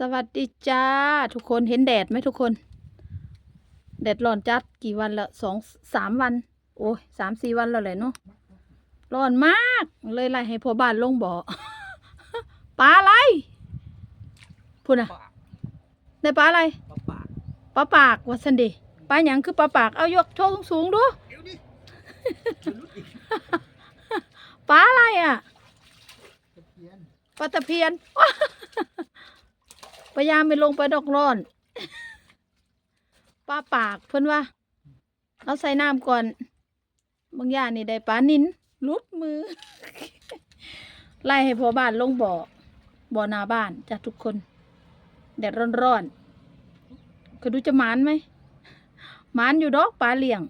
สวัสดีจ้า ทุกคนเห็นแดดไหมทุกคน แดดร้อนจัดกี่วันละสองสามวัน โอ้ยสามสี่วันแล้วแหละเนาะร้อนมากเลยไล่ให้พ่อบ้านลงบ่อปลาอะไรพูดนะได้ปลาอะไรปลาปากปลาปากวัสันเดปลาหยังคือปลาปากเอายกโชว์สูงๆดูเดี๋ยวดิปลาอะไรอะตะเพียนปลาตะเพียน พยายามไปลงไปดอกร้อนปลาปากเพิ่อนว่า เอาใส่น้ำก่อน บางอย่างนี่ได้ปลานินลุดมือ ไล่ให้พอบ้านลงบ่อ บ่อนาบ้านจ้ะทุกคน แดดร้อนๆก็ดูจะหมานไหมหมานอยู่ดอกปลาเลี้ยง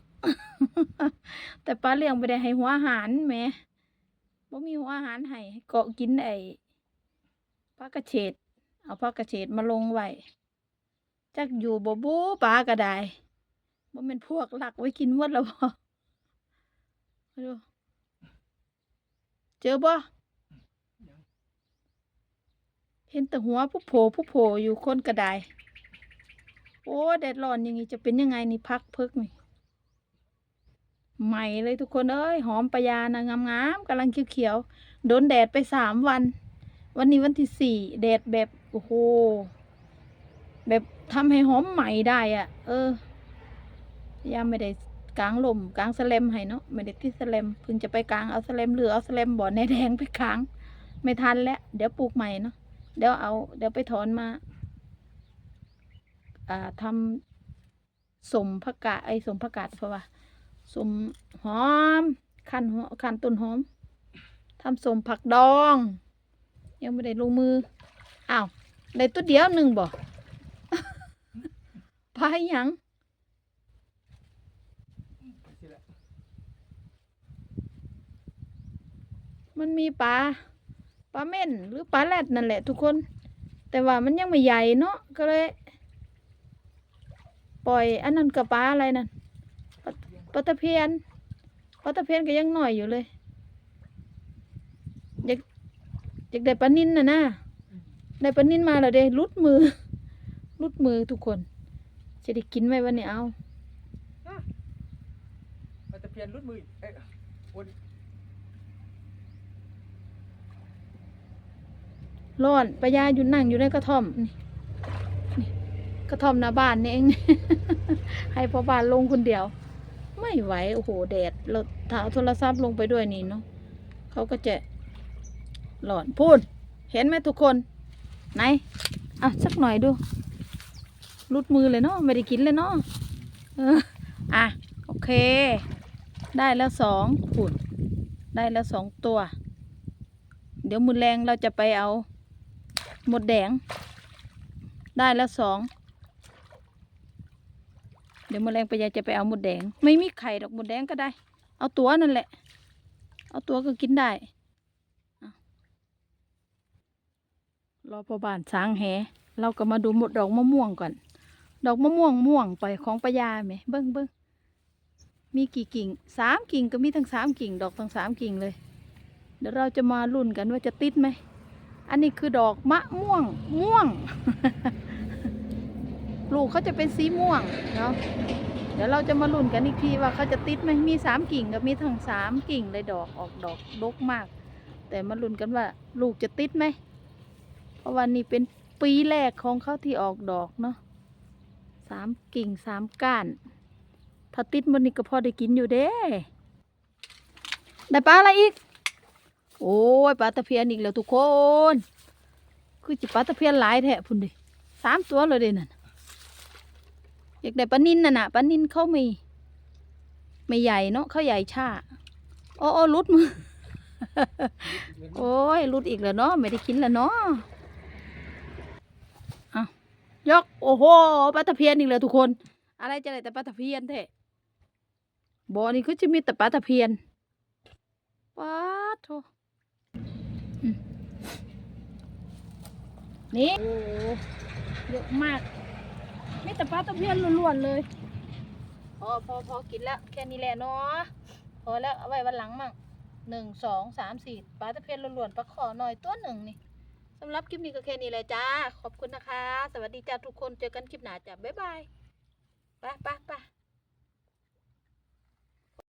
แต่ปลาเลี้ยงไม่ได้ให้หัวอาหารแหมบ่มีหัวอาหารให้เกาะกินไอ้ผักกระเฉด เอาผักกระเฉดมาลงไว้จักอยู่บ่บูปลาก็ได้บ่แม่นพวกหลักไว้กินหมดแล้วบ่ดูเจอบ่เห็นแต่หัวผู้โผล่ผู้โผล่อยู่คนกระไดโอ้แดดร้อนอย่างนี้จะเป็นยังไงนี่พักเพิกนี่ใหม่เลยทุกคนเอ้ยหอมปะยานะงามๆกำลังเขียวๆโดนแดดไปสามวัน วันนี้วันที่สี่แดดแบบ อ้โห แบบทำให้หอมใหม่ได้อะ่ะ เออยาไม่ได้กลางลมกลางสแลมให้เนาะไม่ได้ที่สแลมเพิ่งจะไปกลางเอาสแลมหรือเอาสแลมบ่อในแดงไปกลาง ไม่ทันแล้วเดี๋ยวปลูกใหม่เนาะเดี๋ยวเอา เดี๋ยวไปถอนมาอ่าทำสมผักกาดไอ้สมผักกาดเพราะว่าสมหอมขั้นหัวขั้นต้นหอมทำสมผักดอง ยังไม่ได้ลงมืออ้าว ได้ตัวเดียวหนึ่งบ่พายหยังไปสิละมันมีปลาปลาเม่นหรือปลาแรดนั่นแหละทุกคน แต่ว่ามันยังไม่ใหญ่เนาะก็เลย ปล่อยอันนั้นกับปลาอะไรนั่นปลาปลาตะเพียนปลาตะเพียนก็ยังหน่อยอยู่เลยอยากอยากได้ปลานินน่ะนะ ได้ปลานินมาแล้วเด้รุดมือรุดมือทุกคน จะได้กินไหมวันนี้เอาปลาตะเพียนรุดมือเอ้ยวนร้อนปายาอยู่นั่งอยู่ในกระท่อมนี่นี่กระท่อมหน้าบ้านนี่เอง ให้พ่อบ้านลงคนเดียว ไม่ไหวโอ้โหแดดเราถ้าเอาโทรศัพท์ลงไปด้วยนี่เนาะเขาก็จะร้อนพูด เห็นไหมทุกคน ไหนอะสักหน่อยดูรุดมือเลยเนาะไม่ได้กินเลยเนาะเอออะโอเค ได้แล้วสองพูดได้แล้วสองตัว เดี๋ยวมือแรงเราจะไปเอาหมดแดง ได้แล้วสองเดี๋ยวมือแรงไปยายจะไปเอาหมดแดง ไม่มีไข่ดอกหมดแดงก็ได้ เอาตัวนั่นแหละ เอาตัวก็กินได้เอา รอพอบานช้างแหเราก็มาดูหมดดอกมะม่วงก่อน ดอกมะม่วงม่วงไปของปยาไหมเบิ้งเบิ้งมีกี่กิ่งสามกิ่งก็มีทั้งสามกิ่ง ดอกทั้งสามกิ่งเลย เดี๋ยวเราจะมาลุ้นกันว่าจะติดไหม อันนี้คือดอกมะม่วงม่วง ลูกเขาจะเป็นสีม่วงเนาะเดี๋ยวเราจะมาลุ้นกันอีกทีว่าเขาจะติดไหมมีสามกิ่งกับมีทั้งสามกิ่งเลยดอกออกดอกดกมาก แต่มาลุ้นกันว่าลูกจะติดไหม ราะวันนี้เป็นปีแรกของเขาที่ออกดอกเนาะสามกิ่งสามก้าน ถ้าติดมันนี่ก็พอได้กินอยู่เด้ได้ปลาอะไรอีก โอ้ยปลาตะเพียนอีกแล้วทุกคน คือจิปลาตะเพียนหลายแท้พุ่นดิสามตัวเลยเด้นั่นอยากได้ปลานินน่ะนะปลานินเขาไม่ไม่ใหญ่เนาะเขาใหญ่ชาโอ้โอ้ลุดมือ โอ้ยลุดอีกแล้วเนาะไม่ได้กินแล้วเนาะ ยก โอ้โหปลาตะเพียนอีกแล้วทุกคน อะไรจะได้แต่ปลาตะเพียนแท้บ่อนี่คือจะมีแต่ปลาตะเพียนปลาโถนี่โอ้เยอะมากมีแต่ปลาตะเพียนล้วนๆเลยพอพอพอกินแล้วแค่นี้แหละเนาะพอแล้วเอาไว้วันหลังมั่งหนึ่งสองสามสี่ปลาตะเพียนล้วนๆปลาขอหน่อยตัวหนึ่งนี่ สำหรับคลิปนี้ก็แค่นี้แหละจ้า ขอบคุณนะคะ สวัสดีจ้าทุกคน เจอกันคลิปหน้าจ้าบ๊ายบายไปไปไป